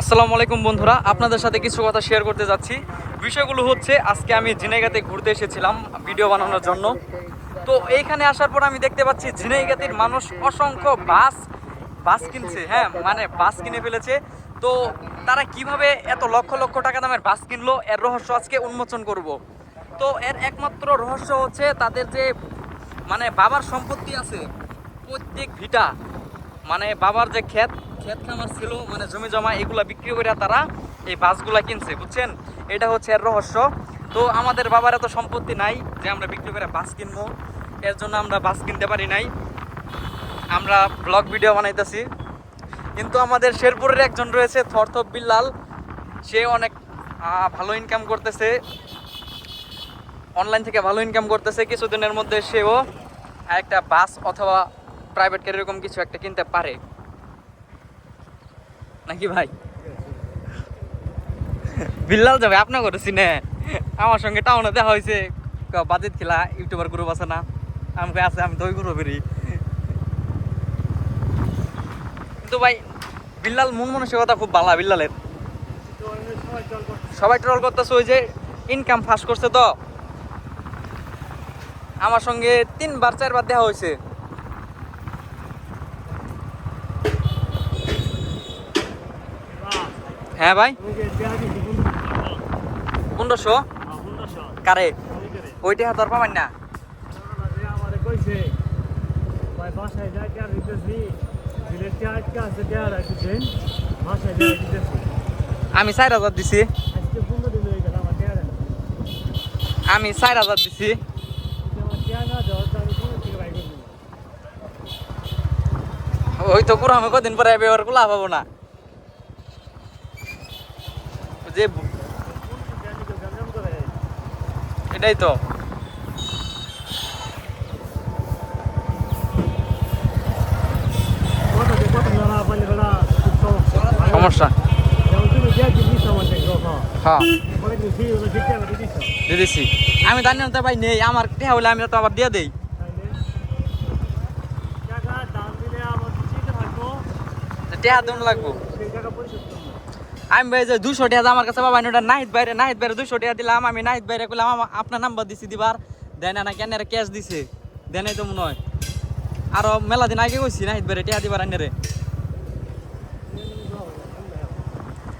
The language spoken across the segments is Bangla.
আসসালামু আলাইকুম বন্ধুরা, আপনাদের সাথে কিছু কথা শেয়ার করতে যাচ্ছি। বিষয়গুলো হচ্ছে, আজকে আমি ঝিনাইগাতে ঘুরতে এসেছিলাম ভিডিও বানানোর জন্য। তো এইখানে আসার পর আমি দেখতে পাচ্ছি ঝিনাইগাতির মানুষ অসংখ্য বাস বাস কিনছে হ্যাঁ মানে বাস কিনে ফেলেছে। তো তারা কীভাবে এত লক্ষ লক্ষ টাকা দামের বাস কিনলো, এর রহস্য আজকে উন্মোচন করব। তো এর একমাত্র রহস্য হচ্ছে, তাদের যে মানে বাবার সম্পত্তি আছে, প্রত্যেক ভিটা মানে বাবার যে ক্ষেত ক্ষেত খামার ছিল মানে জমি জমা এগুলা বিক্রি করে তারা এই বাসগুলা কিনছে, বুঝছেন? এটা হচ্ছে এর রহস্য। তো আমাদের বাবার এত সম্পত্তি নাই যে আমরা বিক্রি করে বাস কিনবো। এর জন্য আমরা বাস কিনতে পারি নাই। আমরা ব্লগ ভিডিও বানাইতেছি। কিন্তু আমাদের শেরপুরের একজন রয়েছে, থরথপ বিল্লাল। সে অনেক ভালো ইনকাম করতেছে। অনলাইন থেকে ভালো ইনকাম করতেছে। কিছুদিনের মধ্যে সেও একটা বাস অথবা প্রাইভেট কার এরকম কিছু একটা কিনতে পারে? নাকি ভাই? বিল্লাল যাবে আপনার করেছি না আমার সঙ্গে টাউনে দেখা হয়েছে। বাজেট খেলা, ইউটিউবার গ্রুপ আছে না? আমাকে আছে, আমি দই গ্রুপ বেরি কিন্তু ভাই, বিল্লাল মন মানসিকতা খুব ভালো বিল্লালের। সবাই ট্রল করতেছে ওই যে ইনকাম ফাঁস করছে তো। আমার সঙ্গে তিনবার, চারবার দেখা হয়েছে। হ্যাঁ ভাই। পনেরোশো? কারে? ওইটা হাত পাবেন না। আমি চার হাজার দিছি। আমি চার হাজার দিছি। ওই তো পুরো আমি কদিন পরে ব্যবহার করলে পাবো না। যে এটাই তো। সমস্যা। হ্যাঁ। দিয়ে আমি জানি না ভাই নেই। আমার টেহা হলে আমি তো আবার দিয়ে দেই। টেহা দেন লাগবো। আমি ভাই যে দুশো টাকা আমার কাছে বাবা ওটা নাহিদ বাইরে নাহিদ বাইরে দুশো টাকা দিলাম, আমি নাহিদ বাইরে করলাম আপনার নাম্বার দিছি দিবার। দেয় না কেন ক্যাশ দিছে। দেয় নাই তো মনে হয়। আরও মেলা দিন আগে কইছি, নাহিদ বাইরে টিয়া দিবার আনে রে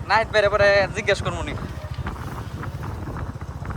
নাহিদ বাইরে পরে জিজ্ঞেস করব নি।